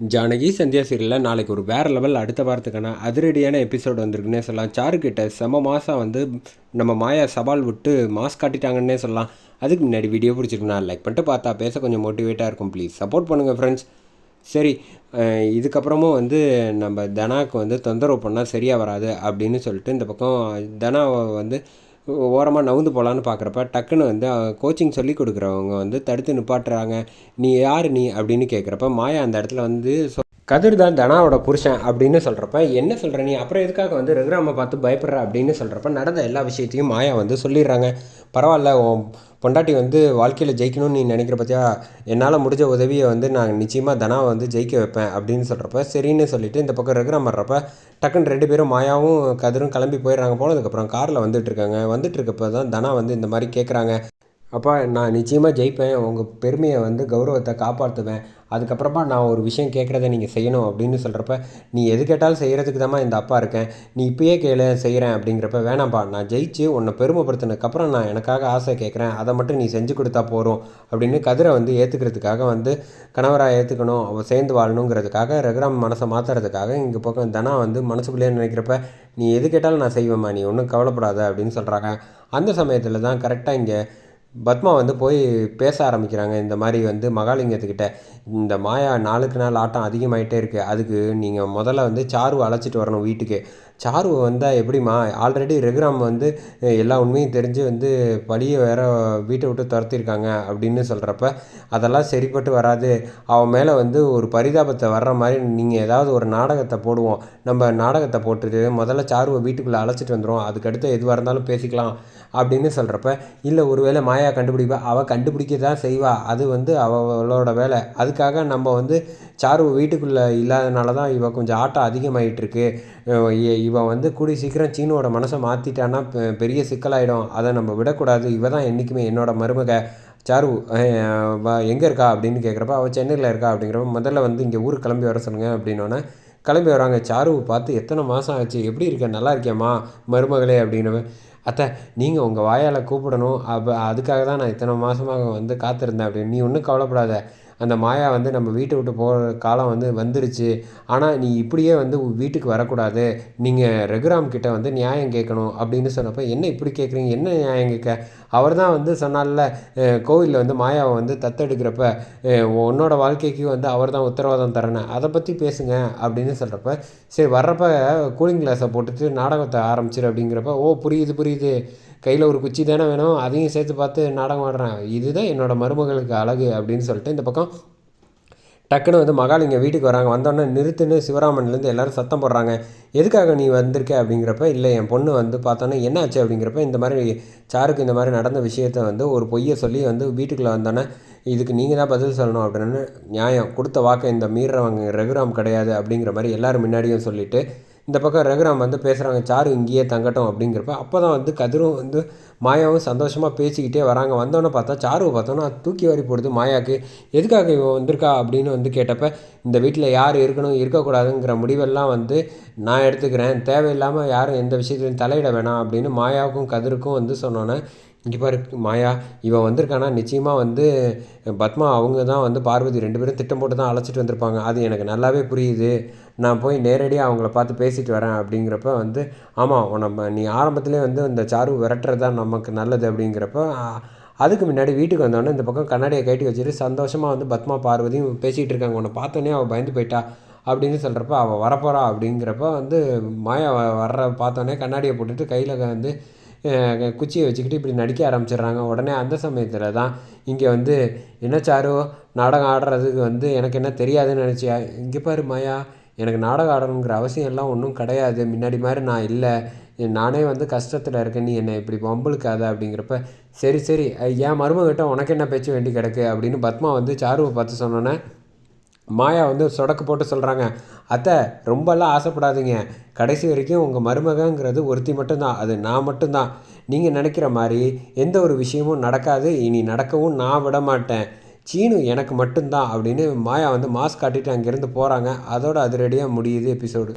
ஜானகி சந்தியா சீரியலில் நாளைக்கு ஒரு வேறு லெவல் அடுத்த வாரத்துக்கான அதிரடியான எபிசோடு வந்திருக்குன்னே சொல்லலாம். சாருக்கிட்ட செம மாதம் வந்து நம்ம மாயா சவால் விட்டு மாஸ் காட்டிட்டாங்கன்னே சொல்லலாம். அதுக்கு முன்னாடி வீடியோ பிடிச்சிருக்குண்ணா லைக் பண்ணிட்டு பார்த்தா பேச கொஞ்சம் மோட்டிவேட்டாக இருக்கும். ப்ளீஸ் சப்போர்ட் பண்ணுங்கள் ஃப்ரெண்ட்ஸ் சரி இதுக்கப்புறமும் வந்து நம்ம தனாவுக்கு வந்து தொந்தரவு பண்ணால் சரியாக வராது அப்படின்னு சொல்லிட்டு இந்த பக்கம் தனாவை வந்து ஓரமாக நவுந்து போகலான்னு பார்க்குறப்ப டக்குன்னு வந்து கோச்சிங் சொல்லி கொடுக்குறவங்க வந்து தடுத்து நிப்பாட்டுறாங்க. நீ யார் நீ? அப்படின்னு கேட்குறப்ப மாயா அந்த இடத்துல வந்து கதிர் தான் தனாவோட புருஷன் அப்படின்னு சொல்கிறப்ப என்ன சொல்கிற நீ? அப்புறம் எதுக்காக வந்து ரகுராமை பார்த்து பயப்படுற? அப்படின்னு சொல்கிறப்ப நடந்த எல்லா விஷயத்தையும் மாயா வந்து சொல்லிடுறாங்க. பரவாயில்ல உன் பொண்டாட்டி வந்து வாழ்க்கையில் ஜெயிக்கணும்னு நீ நினைக்கிற பற்றியா என்னால் முடிஞ்ச உதவியை வந்து நான் நிச்சயமாக தனாவை வந்து ஜெயிக்க வைப்பேன் அப்படின்னு சொல்கிறப்ப சரின்னு சொல்லிவிட்டு இந்த பக்கம் ரகுராம் வர்றப்ப டக்குன்னு ரெண்டு பேரும் மாயாவும் கதிரும் கிளம்பி போயிடுறாங்க. போனதுக்கப்புறம் காரில் வந்துட்டு இருக்காங்க. வந்துட்டு இருக்கப்போ தான் தனா வந்து இந்த மாதிரி கேட்குறாங்க அப்பா நான் நிச்சயமாக ஜெயிப்பேன். உங்கள் பெருமையை வந்து கௌரவத்தை காப்பாற்றுவேன் அதுக்கப்புறமா நான் ஒரு விஷயம் கேட்குறத நீங்கள் செய்யணும் அப்படின்னு சொல்கிறப்ப நீ எது கேட்டாலும் செய்கிறதுக்கு தாம்மா இந்த அப்பா இருக்கேன். நீ இப்பயே கேளு செய்கிறேன் அப்படிங்கிறப்ப வேணாம்ப்பா நான் ஜெயிச்சு உன்னை பெருமைப்படுத்தினதுக்கப்புறம் நான் எனக்காக ஆசை கேட்குறேன். அதை மட்டும் நீ செஞ்சு கொடுத்தா போகிறோம் அப்படின்னு கதிரை வந்து ஏற்றுக்கிறதுக்காக வந்து கணவராக ஏற்றுக்கணும் அவள் சேர்ந்து வாழணுங்கிறதுக்காக ரகுராம் மனசை மாற்றுறதுக்காக இங்கே பக்கம் தனா வந்து மனசுக்குள்ளேயே நினைக்கிறப்ப நீ எது கேட்டாலும் நான் செய்வேம்மா நீ ஒன்றும் கவலைப்படாத அப்படின்னு சொல்கிறாங்க அந்த சமயத்தில் தான் கரெக்டாக இங்கே பத்மா வந்து போய் பேச ஆரம்பிக்கிறாங்க. இந்த மாதிரி வந்து மகாலிங்கத்துக்கிட்ட இந்த மாயா நாளுக்கு நாள் ஆட்டம் அதிகமாகிட்டே இருக்குது அதுக்கு நீங்கள் முதல்ல வந்து சாருவை அழைச்சிட்டு வரணும் வீட்டுக்கு. சாருவை வந்தால் எப்படிம்மா? ஆல்ரெடி ரகுராம் வந்து எல்லா உண்மையும் தெரிஞ்சு வந்து பழியை வேற வீட்டை விட்டு துரத்திருக்காங்க அப்படின்னு சொல்கிறப்ப அதெல்லாம் சரிப்பட்டு வராது. அவன் மேலே வந்து ஒரு பரிதாபத்தை வர்ற மாதிரி நீங்கள் ஏதாவது ஒரு நாடகத்தை போடுவோம். நம்ம நாடகத்தை போட்டுட்டு முதல்ல சாருவை வீட்டுக்குள்ளே அழைச்சிட்டு வந்துடும் அதுக்கடுத்து எதுவாக இருந்தாலும் பேசிக்கலாம் அப்படின்னு சொல்கிறப்ப இல்லை ஒருவேளை மாயா கண்டுபிடிப்பா. அவள் கண்டுபிடிக்க தான் செய்வா. அது வந்து அவளோட வேலை. அதுக்காக நம்ம வந்து சாரு வீட்டுக்குள்ளே இல்லாதனால தான் இவள் கொஞ்சம் ஆட்டம் அதிகமாகிட்டு இருக்கு. இவன் வந்து கூடி சீக்கிரம் சீனோட மனசை மாற்றிட்டான்னா பெரிய சிக்கலாயிடும். அதை நம்ம விடக்கூடாது. இவ தான் என்றைக்குமே என்னோட மருமக. சாரு எங்கே இருக்கா அப்படின்னு கேட்குறப்ப அவள் சென்னையில் இருக்கா அப்படிங்கிறப்ப முதல்ல வந்து இங்கே ஊருக்கு கிளம்பி வர சொல்லுங்க அப்படின்னோடனே கிளம்பி வராங்க. சாருவை பார்த்து எத்தனை மாதம் ஆச்சு? எப்படி இருக்க? நல்லா இருக்கியம்மா மருமகளே அப்படின்னவன் அத்தை நீங்கள் உங்கள் வாயால் கூப்பிடணும். அப்போ அதுக்காக தான் நான் இத்தனை மாதமாக வந்து காத்திருந்தேன். அப்படின்னு நீ ஒன்றும் கவலைப்படாத. அந்த மாயா வந்து நம்ம வீட்டை விட்டு போகிற காலம் வந்து வந்துருச்சு. ஆனால் நீ இப்படியே வந்து வீட்டுக்கு வரக்கூடாது. நீங்கள் ரகுராம் கிட்ட வந்து நியாயம் கேட்கணும் அப்படின்னு சொன்னப்போ என்ன இப்படி கேட்குறீங்க? என்ன நியாயம் கேட்க? அவர் தான் வந்து சொன்னால கோவிலில் வந்து மாயாவை வந்து தத்தெடுக்கிறப்ப உன்னோட வாழ்க்கைக்கு வந்து அவர் தான் உத்தரவாதம் தரணும் அதை பற்றி பேசுங்க அப்படின்னு சொல்கிறப்ப சரி வர்றப்ப கூலிங் கிளாஸை போட்டுட்டு நாடகத்தை ஆரம்பிச்சிரு அப்படிங்கிறப்ப ஓ புரியுது புரியுது. கையில் ஒரு குச்சி தானே வேணும் அதையும் சேர்த்து பார்த்து நாடகம் ஆடுறேன். இதுதான் என்னோட மருமகளுக்கு அழகு அப்படின்னு சொல்லிட்டு இந்த பக்கம் டக்குன்னு வந்து மகாலிங்க வீட்டுக்கு வராங்க. வந்தோடனே நிறுத்துன்னு சிவராமன்லேருந்து எல்லாரும் சத்தம் போடுறாங்க. எதுக்காக நீ வந்திருக்க அப்படிங்கிறப்ப இல்லை என் பொண்ணு வந்து பார்த்தோன்னே என்ன ஆச்சு அப்படிங்கிறப்ப இந்த மாதிரி சாருக்கு இந்த மாதிரி நடந்த விஷயத்த வந்து ஒரு பொய்யை சொல்லி வந்து வீட்டுக்குள்ளே வந்தோன்னே இதுக்கு நீங்கள் தான் பதில் சொல்லணும் அப்படின்னு நியாயம் கொடுத்த வாக்கை இந்த மீறவங்க ரகுராம் கிடையாது அப்படிங்கிற மாதிரி எல்லோரும் முன்னாடியும் சொல்லிவிட்டு இந்த பக்கம் ரகுராம் வந்து பேசுகிறாங்க சாரு இங்கேயே தங்கட்டும் அப்படிங்கிறப்ப அப்போ தான் வந்து கதிரும் வந்து மாயாவும் சந்தோஷமாக பேசிக்கிட்டே வராங்க. வந்தோன்னே பார்த்தா சாருவை பார்த்தோன்னா தூக்கி வாரி போடுது மாயாவுக்கு எதுக்காக இவன் வந்திருக்கா? அப்படின்னு வந்து கேட்டப்ப இந்த வீட்டில் யார் இருக்கணும் இருக்கக்கூடாதுங்கிற முடிவெல்லாம் வந்து நான் எடுத்துக்கிறேன். தேவையில்லாமல் யாரும் எந்த விஷயத்துலையும் தலையிட வேணாம் அப்படின்னு மாயாவுக்கும் கதிருக்கும் வந்து சொன்னோன்னே இங்கே பாரு மாயா இவன் வந்திருக்கானா? நிச்சயமாக வந்து பத்மா அவங்க தான் வந்து பார்வதி ரெண்டு பேரும் திட்டம் போட்டு தான் அழைச்சிட்டு வந்திருப்பாங்க. அது எனக்கு நல்லாவே புரியுது. நான் போய் நேரடியாக அவங்கள பார்த்து பேசிட்டு வரேன் அப்படிங்கிறப்ப வந்து ஆமாம் நம்ம நீ ஆரம்பத்துலேயே வந்து இந்த சாரு விரட்டுறது தான் நமக்கு நல்லது அப்படிங்கிறப்ப அதுக்கு முன்னாடி வீட்டுக்கு வந்தோடனே இந்த பக்கம் கண்ணாடியை கட்டி வச்சுட்டு சந்தோஷமாக வந்து பத்மா பார்வதியும் பேசிகிட்டு இருக்காங்க. உன்னை பார்த்தோன்னே அவள் பயந்து போயிட்டா அப்படின்னு சொல்கிறப்ப அவள் வரப்போறா அப்படிங்கிறப்ப வந்து மாயா வ- வர்ற பார்த்தோன்னே கண்ணாடியை போட்டுட்டு கையில் வந்து குச்சியை வச்சுக்கிட்டு இப்படி நடிக்க ஆரம்பிச்சிடுறாங்க. உடனே அந்த சமயத்தில் தான் இங்கே வந்து என்ன சாரு நாடகம் ஆடுறதுக்கு வந்து எனக்கு என்ன தெரியாதுன்னு நினச்சியா? இங்கே பாரு மாயா எனக்கு நாடகம் ஆடணுங்கிற அவசியம் எல்லாம் ஒன்றும் கிடையாது. முன்னாடி மாதிரி நான் இல்லை. நானே வந்து கஷ்டத்தில் இருக்கேன். நீ என்னை இப்படி பொம்பளுக்காத அப்படிங்கிறப்ப சரி சரி என் மருமகிட்ட உனக்கு என்ன பேச்சு வேண்டி கிடக்கு? அப்படின்னு பத்மா வந்து சாருவை பார்த்து சொன்னோன்னே மாயா வந்து சொடக்கு போட்டு சொல்கிறாங்க அத்தை ரொம்பலாம் ஆசைப்படாதீங்க. கடைசி வரைக்கும் உங்கள் மருமகங்கிறது ஒருத்தி மட்டும்தான். அது நான் மட்டும்தான். நீங்கள் நினைக்கிற மாதிரி எந்த ஒரு விஷயமும் நடக்காது. இனி நடக்கவும் நான் விட மாட்டேன். சீனு எனக்கு மட்டும்தான் அப்படின்னு மாயா வந்து மாஸ்க் காட்டிட்டு அங்கேருந்து போகிறாங்க அதோட அதிரடியாக முடியுது எபிசோடு.